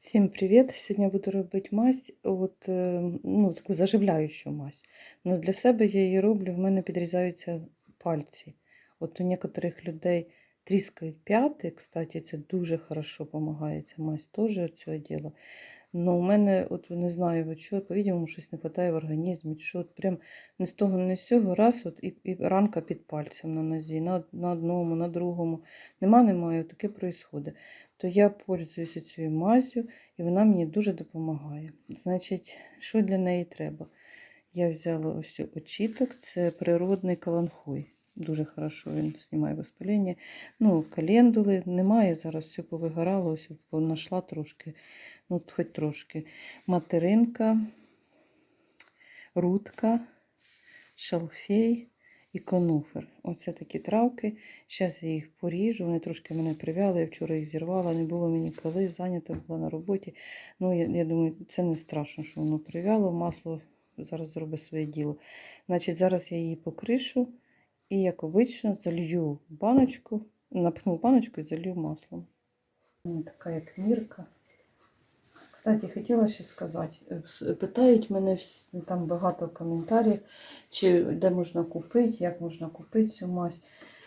Всім привіт! Сьогодні я буду робити мазь, от, ну, таку заживляючу мазь. Ну, для себе я її роблю, в мене підрізаються пальці. От у некоторих людей тріскають п'яти, кстати, це дуже хорошо допомагає ця мазь теж цього діла. Ну, у мене, от не знаю, от що, по-відомому, щось не вистачає в організмі, що, от прям не з того, не з цього, раз, от, і, і ранка під пальцем на нозі, на, на одному, на другому. Нема, немає, таке відбувається. То я пользуюся цією мазю, і вона мені дуже допомагає. Значить, що для неї треба? Я взяла ось очіток, це природний каланхуй. Дуже хорошо він знімає воспалення. Ну, календули немає, зараз все повигорало, все знайшла трошки, ну, хоч трошки. Материнка, рудка, шалфей і конуфер. Оце такі травки. Зараз я їх поріжу. Вони трошки мене прив'яли. Я вчора їх зірвала, не було мені коли, зайнята була на роботі. Ну, я, я думаю, це не страшно, що воно прив'яло. Масло зараз зробить своє діло. Значить, зараз я її покришу і, як обично, залью баночку, напхну в баночку і залью маслом. Ось така як мірка. Кстати, хотіла ще сказати, питають мене там багато коментарів, чи де можна купити, як можна купити цю мазь.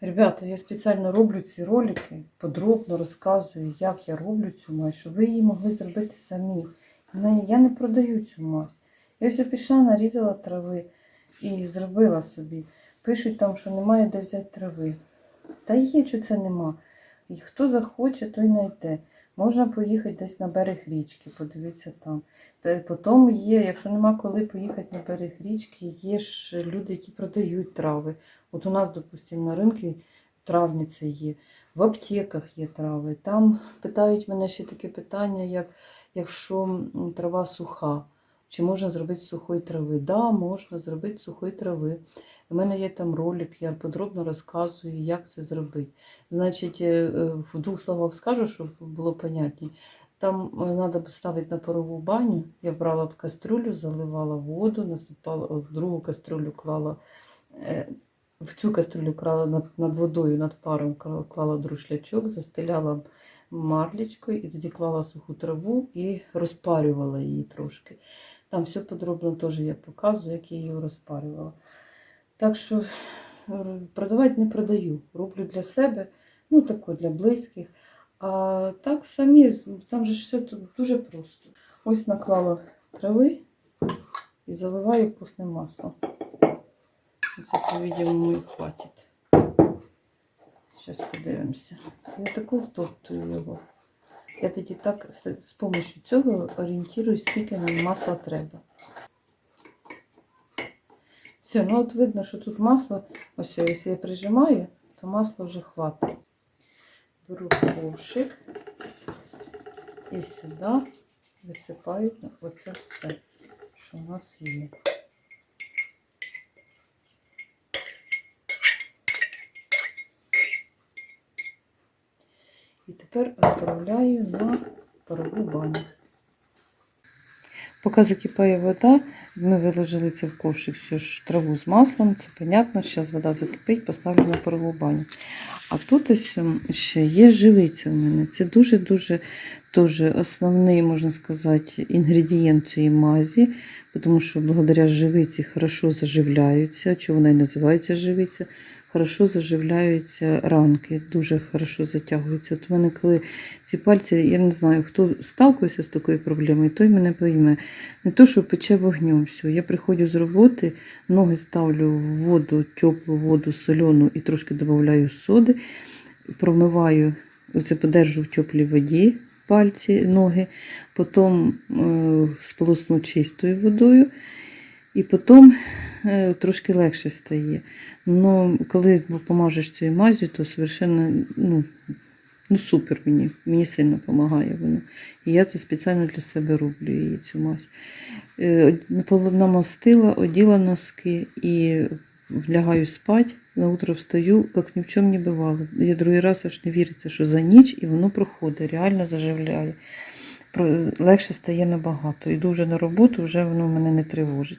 Ребята, я спеціально роблю ці ролики, подробно розказую, як я роблю цю мазь, щоб ви її могли зробити самі. Я не продаю цю мазь. Я все пішла, нарізала трави і зробила собі. Пишуть там, що немає де взяти трави. Та є, що це нема. І хто захоче, той знайде. Можна поїхати десь на берег річки, подивитися там. Та потім є, якщо нема коли поїхати на берег річки, є ж люди, які продають трави. От у нас, допустимо, на ринку травниця є, в аптеках є трави. Там питають мене ще таке питання, як якщо трава суха, чи можна зробити з сухої трави? Да, можна зробити з сухої трави. У мене є там ролик, я подробно розказую, як це зробити. Значить, е, е, в двох словах скажу, щоб було понятні. Там треба ставити на парову баню. Я брала кастрюлю, заливала воду, насипала в другу кастрюлю клала. е, В цю кастрюлю клала над, над водою, над паром клала- друшлячок, застеляла марлечкою і тоді клала суху траву і розпарювала її трошки. Там все подробно теж я показую, як я її розпарювала. Так що продавати не продаю. Роблю для себе, ну тако для близьких. А так самі, там же все дуже просто. Ось наклала трави і заливаю вкусним маслом. Це, по-видимому, і хватить. Зараз подивимося. Я таку втоптую його. Я тоді так з помощью цього орієнтуюсь, скільки нам масла треба. Все, ну от видно, що тут масло, ось якщо я прижимаю, то масла вже хватить. Беру ковшик і сюди висипаю оце все, що у нас є. Тепер відправляю на парову баню. Поки закипає вода, ми виложили це в ковшик всю ж траву з маслом, це понятно. Зараз вода закипить, поставлю на парову баню. А тут ось ще є живиця в мене. Це дуже-дуже основний, можна сказати, інгредієнт цієї мазі, тому що благодаря живиці хорошо заживляються, чого вона і називається живиця, хорошо заживляються ранки, дуже хорошо затягуються. От у мене коли ці пальці, я не знаю, хто сталкується з такою проблемою, той мене пойме. Не то, що пече вогнем все. Я приходжу з роботи, ноги ставлю в воду, теплу воду, солену і трошки додаю соди, промиваю, оце подержу в теплій воді пальці, ноги, потім е, сполосну чистою водою, і потім трошки легше стає. Ну, коли помажеш цією мазю, то совершенно, ну, ну супер мені, мені сильно допомагає воно. І я то спеціально для себе роблю її цю мазь. Е, Намастила, оділа носки і лягаю спать. На утро встаю, як ні в чому не бувало. Я другий раз аж не віриться, що за ніч і воно проходить, реально заживляє. легше стає набагато. Іду вже на роботу, вже воно мене не тривожить.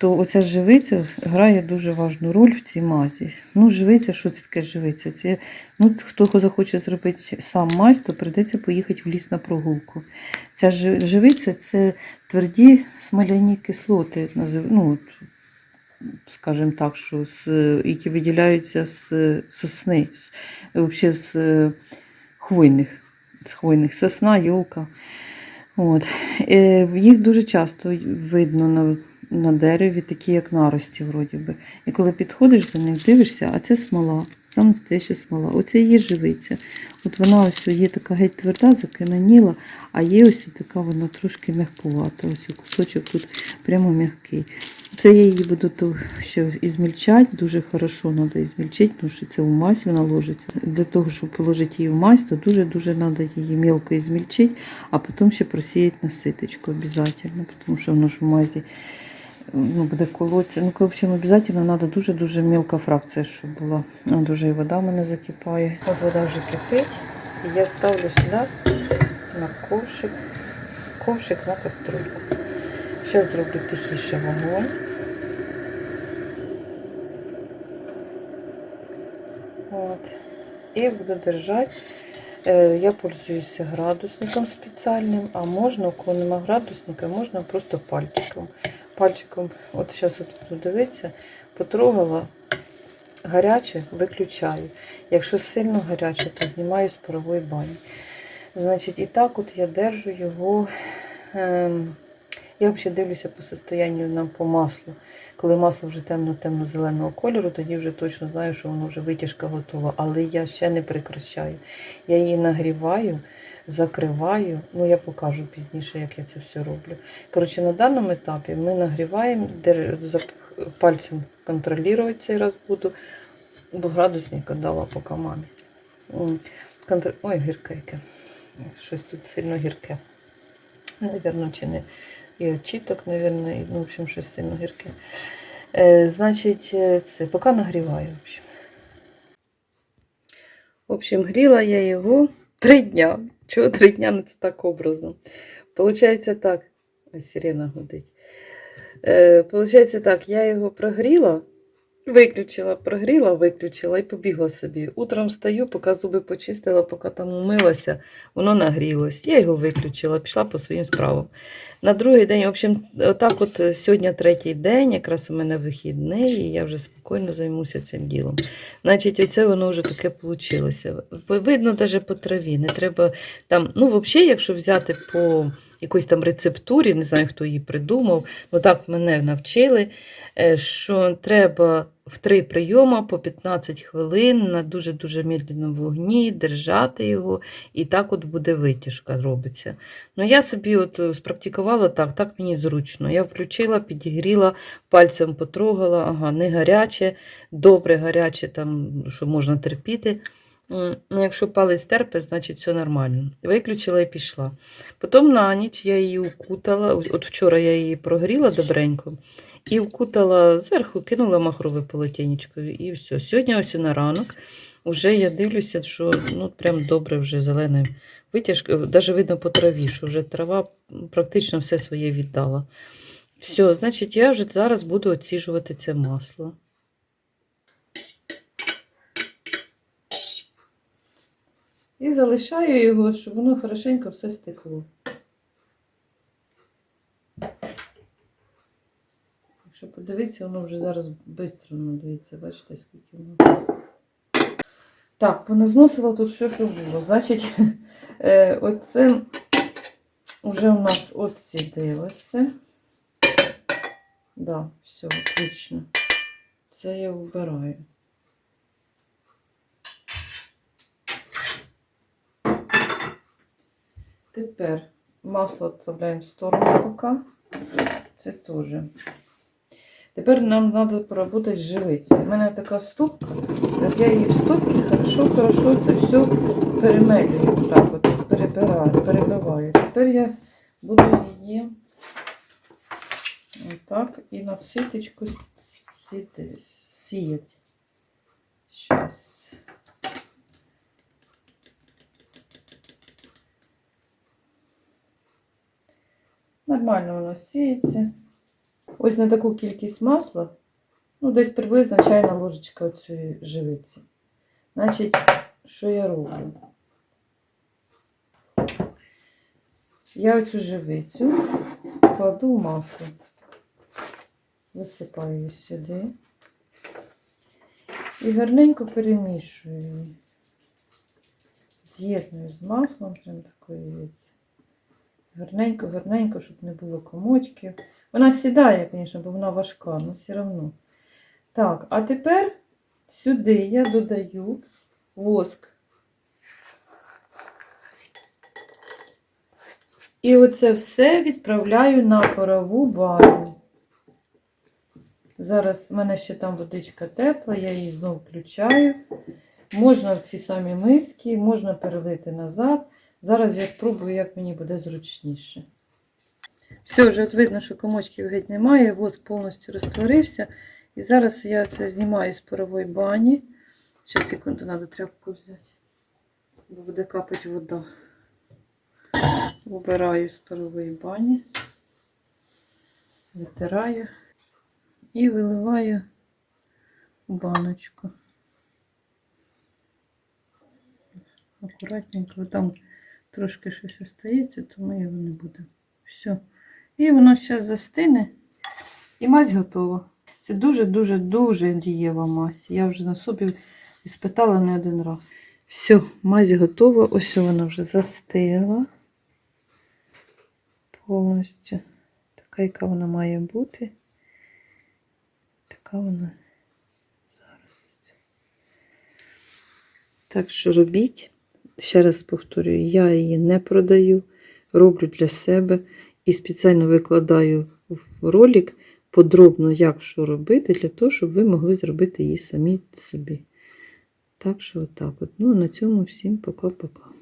То оця живиця грає дуже важну роль в цій мазі. Ну, живиця, що це таке живиця? Це, ну, хто захоче зробити сам мазь, то прийдеться поїхати в ліс на прогулку. Ця живиця це тверді смоляні кислоти, ну, скажімо так, що з, які виділяються з сосни, з, взагалі з е, хвойних, з хвойних сосна, йолка. От. Е, їх дуже часто видно на, на дереві, такі як нарості, вроді би. І коли підходиш до них, дивишся, а це смола, саме настояща смола. Оце є живиця. От вона ось є така геть тверда, закаменіла, а є ось така вона трошки м'якувата. Ось кусочок тут прямо м'який. Це я її буду то ще ізмільчати, дуже хорошо треба ізмільчити, тому що це в мазь вона ложиться. Для того, щоб положити її в мазь, то дуже-дуже треба її мілко ізмільчити, а потім ще просіяти на ситочку обов'язково, тому що воно ж в мазі ну, буде колотися. Ну, в общем, обов'язково треба дуже-дуже мілка фракція, щоб була. Дуже і вода в мене закипає. От вода вже кипить, і я ставлю сюди на ковшик, ковшик на каструльку. Зараз зроблю тихіше вогонь. От. І буду держати. Е, Я пользуюся градусником спеціальним, а можна, коли нема градусника, можна просто пальчиком. Пальчиком, от зараз от буду потрогала гаряче, виключаю. Якщо сильно гаряче, то знімаю з парової бані. Значить, і так от я держу його. Ем, я взагалі дивлюся по состоянню нам по маслу. Коли масло вже темно-темно-зеленого кольору, тоді вже точно знаю, що воно вже витяжка готова. Але я ще не прекращаю. Я її нагріваю, закриваю. Ну, я покажу пізніше, як я це все роблю. Коротше, на даному етапі ми нагріваємо, за пальцем контролювати цей раз буду, бо градусник дала поки мамі. Контр- Ой, гірке яке. Щось тут сильно гірке. Навірно, чи не і очіток, наверное, ну, в общем, щось сильно гірке. Е, значить, е, це поки нагріваю. В общем. в общем, гріла я його три дня. Чого три дня? Ну, це так образно. Получається так. Ось сирена гудить. Е, получається так, я його прогріла, виключила, прогріла, виключила і побігла собі. Утром встаю, поки зуби почистила, поки там умилася, воно нагрілось. Я його виключила, пішла по своїм справам. На другий день, в общем, отак от е, сьогодні третій день, якраз у мене вихідний, і я вже спокійно займуся цим ділом. Значить, оце воно вже таке вийшло. Видно навіть по траві. Не треба там, ну, взагалі, якщо взяти по якоїсь там рецептурі, не знаю, хто її придумав, ну так мене навчили, е, що треба в три прийоми по 15 хвилин на дуже-дуже медленному вогні держати його, і так от буде витяжка робиться. Ну, я собі от е, спрактикувала так, так мені зручно. Я включила, підігріла, пальцем потрогала, ага, не гаряче, добре гаряче, там, що можна терпіти. Ну, якщо палець терпить, значить все нормально. Виключила і пішла. Потім на ніч я її укутала. От вчора я її прогріла добренько і вкутала зверху, кинула махрове полотенечко і все. Сьогодні ось на ранок вже я дивлюся, що ну, прям добре вже зелене витяжка. Навіть видно по траві, що вже трава практично все своє віддала. Все, значить, я вже зараз буду оціжувати це масло. І залишаю його, щоб воно хорошенько все стекло. Якщо подивитися, воно вже зараз швидко, дивіться, бачите, скільки воно. Так, поназносила тут все, що було. Значить, е, оце вже у нас отсідилося. Да, все, отлично. Це я вбираю. Тепер масло відставляємо в сторону поки. Це теж. Тепер нам треба поработати з живицею. У мене така ступка. От я її в ступці хорошо, хорошо це все перемелюю. Так от перебираю, перебиваю. Тепер я буду її отак і на ситочку сіяти. Щас. Нормально воно сіється. Ось на таку кількість масла, ну, десь приблизно чайна ложечка цієї живиці. Значить, що я роблю? Я оцю живицю кладу в масло, висипаю сюди і гарненько перемішую її. З'єдную з маслом, прям такої яйця. Гарненько, гарненько, щоб не було комочків. Вона сідає, звісно, бо вона важка, але все одно. Так, а тепер сюди я додаю воск. І оце все відправляю на парову баню. Зараз в мене ще там водичка тепла, я її знову включаю. Можна в ці самі миски, можна перелити назад. Зараз я спробую, як мені буде зручніше. Все, вже от видно, що комочків геть немає, воск повністю розтворився. І зараз я це знімаю з парової бані. Ще секунду, треба тряпку взяти, бо буде капати вода. Вибираю з парової бані, витираю і виливаю у баночку. Акуратненько, там трошки щось остається, тому його не буде. Все. І воно зараз застине, і мазь готова. Це дуже-дуже-дуже дієва мазь. Я вже на собі іспитала не один раз. Все, мазь готова. Ось вона вже застигла. Повністю. Така, яка вона має бути. Така вона зараз. Так що робіть. Ще раз повторюю, я її не продаю, роблю для себе і спеціально викладаю в ролик подробно, як що робити, для того, щоб ви могли зробити її самі собі. Так що, отак от. Ну, а на цьому всім пока-пока.